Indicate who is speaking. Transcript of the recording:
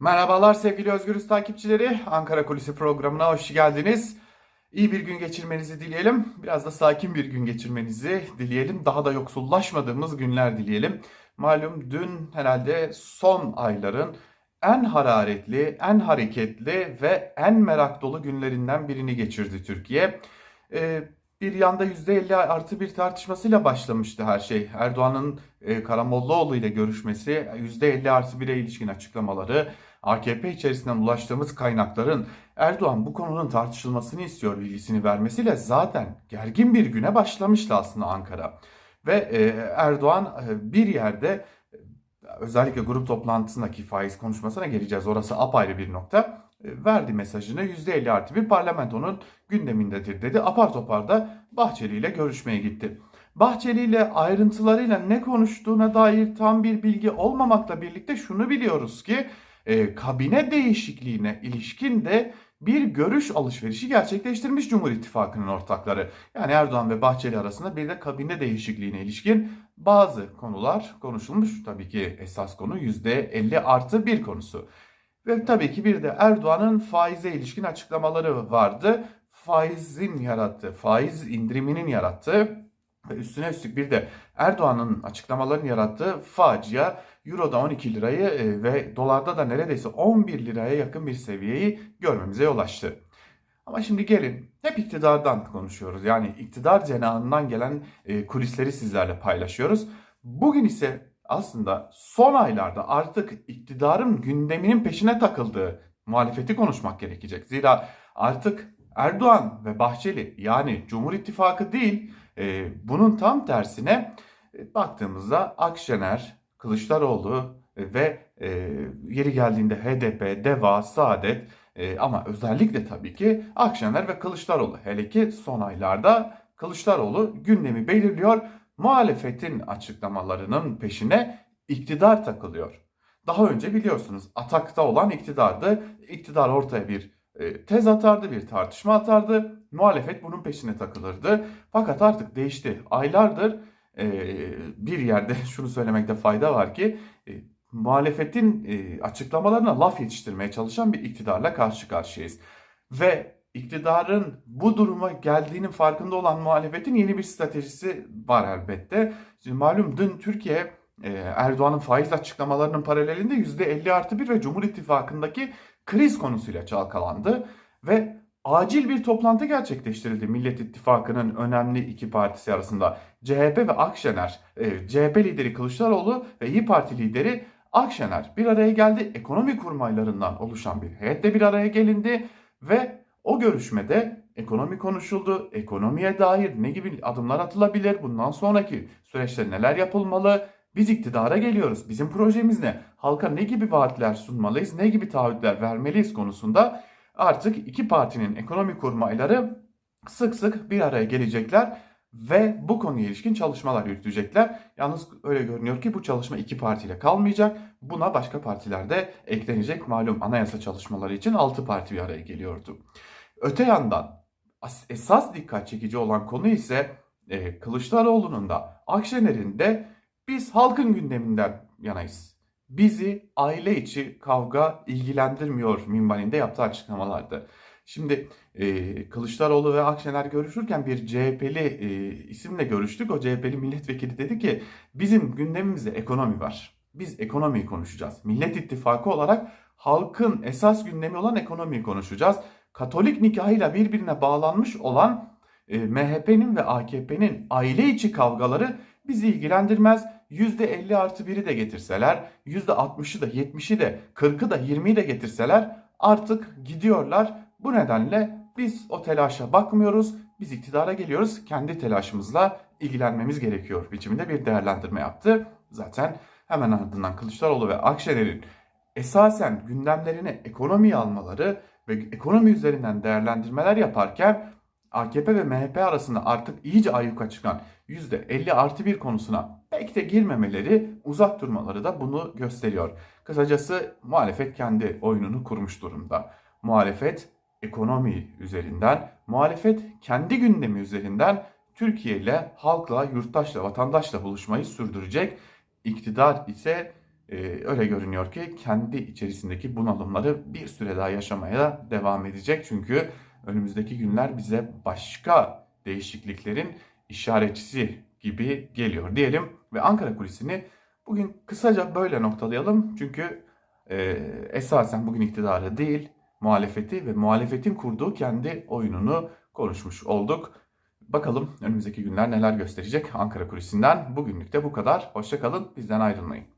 Speaker 1: Merhabalar sevgili Özgürüz takipçileri. Ankara Kulisi programına hoş geldiniz. İyi bir gün geçirmenizi dileyelim. Biraz da sakin bir gün geçirmenizi dileyelim. Daha da yoksullaşmadığımız günler dileyelim. Malum dün herhalde son ayların en hararetli, en hareketli ve en merak dolu günlerinden birini geçirdi Türkiye. Ee, bir yanda %50 artı bir tartışmasıyla başlamıştı her şey. Erdoğan'ın e, Karamollaoğlu ile görüşmesi, %50 artı 1'e ilişkin açıklamaları, AKP içerisinden ulaştığımız kaynakların Erdoğan bu konunun tartışılmasını istiyor bilgisini vermesiyle zaten gergin bir güne başlamıştı aslında Ankara. Ve e, Erdoğan e, bir yerde e, özellikle grup toplantısındaki faiz konuşmasına geleceğiz. Orası apayrı bir nokta. Verdi mesajını %50 artı bir parlamentonun gündemindedir dedi. Apar topar da Bahçeli ile görüşmeye gitti. Bahçeli ile ayrıntılarıyla ne konuştuğuna dair tam bir bilgi olmamakla birlikte şunu biliyoruz ki e, kabine değişikliğine ilişkin de bir görüş alışverişi gerçekleştirmiş Cumhur İttifakı'nın ortakları. Yani Erdoğan ve Bahçeli arasında bir de kabine değişikliğine ilişkin bazı konular konuşulmuş. Tabii ki esas konu %50 artı bir konusu. Ve tabii ki bir de Erdoğan'ın faize ilişkin açıklamaları vardı. Faizin yarattığı, faiz indiriminin yarattığı ve üstüne üstlük bir de Erdoğan'ın açıklamalarının yarattığı facia Euro'da 12 lirayı e, ve dolarda da neredeyse 11 liraya yakın bir seviyeyi görmemize yol açtı. Ama şimdi gelin hep iktidardan konuşuyoruz. Yani iktidar cenahından gelen e, kulisleri sizlerle paylaşıyoruz. Bugün ise aslında son aylarda artık iktidarın gündeminin peşine takıldığı muhalefeti konuşmak gerekecek. Zira artık Erdoğan ve Bahçeli yani Cumhur İttifakı değil e, bunun tam tersine e, baktığımızda Akşener, Kılıçdaroğlu ve e, yeri geldiğinde HDP, DEVA, Saadet e, ama özellikle tabii ki Akşener ve Kılıçdaroğlu. Hele ki son aylarda Kılıçdaroğlu gündemi belirliyor. Muhalefetin açıklamalarının peşine iktidar takılıyor. Daha önce biliyorsunuz atakta olan iktidardı. İktidar ortaya bir e, tez atardı, bir tartışma atardı. Muhalefet bunun peşine takılırdı. Fakat artık değişti. Aylardır e, bir yerde şunu söylemekte fayda var ki e, muhalefetin açıklamalarına laf yetiştirmeye çalışan bir iktidarla karşı karşıyayız. Ve iktidarın bu duruma geldiğinin farkında olan muhalefetin yeni bir stratejisi var elbette. Şimdi malum dün Türkiye Erdoğan'ın faiz açıklamalarının paralelinde %50 artı 1 ve Cumhur İttifakı'ndaki kriz konusuyla çalkalandı ve acil bir toplantı gerçekleştirildi Millet İttifakı'nın önemli iki partisi arasında. CHP ve Akşener, e, CHP lideri Kılıçdaroğlu ve İyi Parti lideri Akşener bir araya geldi. Ekonomi kurmaylarından oluşan bir heyetle bir araya gelindi ve o görüşmede ekonomi konuşuldu. Ekonomiye dair ne gibi adımlar atılabilir? Bundan sonraki süreçte neler yapılmalı? Biz iktidara geliyoruz. Bizim projemiz ne? Halka ne gibi vaatler sunmalıyız? Ne gibi taahhütler vermeliyiz konusunda artık iki partinin ekonomi kurmayları sık sık bir araya gelecekler ve bu konuya ilişkin çalışmalar yürütecekler. Yalnız öyle görünüyor ki bu çalışma iki partiyle kalmayacak. Buna başka partiler de eklenecek. Malum anayasa çalışmaları için altı parti bir araya geliyordu. Öte yandan esas dikkat çekici olan konu ise e, Kılıçdaroğlu'nun da Akşener'in de biz halkın gündeminden yanayız. Bizi aile içi kavga ilgilendirmiyor minvalinde yaptığı açıklamalardı. Şimdi e, Kılıçdaroğlu ve Akşener görüşürken bir CHP'li e, isimle görüştük. O CHP'li milletvekili dedi ki bizim gündemimizde ekonomi var. Biz ekonomiyi konuşacağız. Millet İttifakı olarak halkın esas gündemi olan ekonomiyi konuşacağız. Katolik nikahıyla birbirine bağlanmış olan e, MHP'nin ve AKP'nin aile içi kavgaları bizi ilgilendirmez. %50 artı 1'i de getirseler, %60'ı da 70'i de 40'ı da 20'yi de getirseler artık gidiyorlar. Bu nedenle biz o telaşa bakmıyoruz. Biz iktidara geliyoruz. Kendi telaşımızla ilgilenmemiz gerekiyor biçiminde bir değerlendirme yaptı. Zaten hemen ardından Kılıçdaroğlu ve Akşener'in esasen gündemlerini ekonomiye almaları ve ekonomi üzerinden değerlendirmeler yaparken AKP ve MHP arasında artık iyice ayyuka çıkan %50 artı bir konusuna pek de girmemeleri, uzak durmaları da bunu gösteriyor. Kısacası muhalefet kendi oyununu kurmuş durumda. Muhalefet ekonomi üzerinden, muhalefet kendi gündemi üzerinden Türkiye ile halkla, yurttaşla, vatandaşla buluşmayı sürdürecek. İktidar ise e, öyle görünüyor ki kendi içerisindeki bunalımları bir süre daha yaşamaya devam edecek. Çünkü önümüzdeki günler bize başka değişikliklerin işaretçisi gibi geliyor diyelim ve Ankara kulisini bugün kısaca böyle noktalayalım. Çünkü e, esasen bugün iktidarı değil muhalefeti ve muhalefetin kurduğu kendi oyununu konuşmuş olduk. Bakalım önümüzdeki günler neler gösterecek Ankara kulisinden. Bugünlük de bu kadar. Hoşçakalın, bizden ayrılmayın.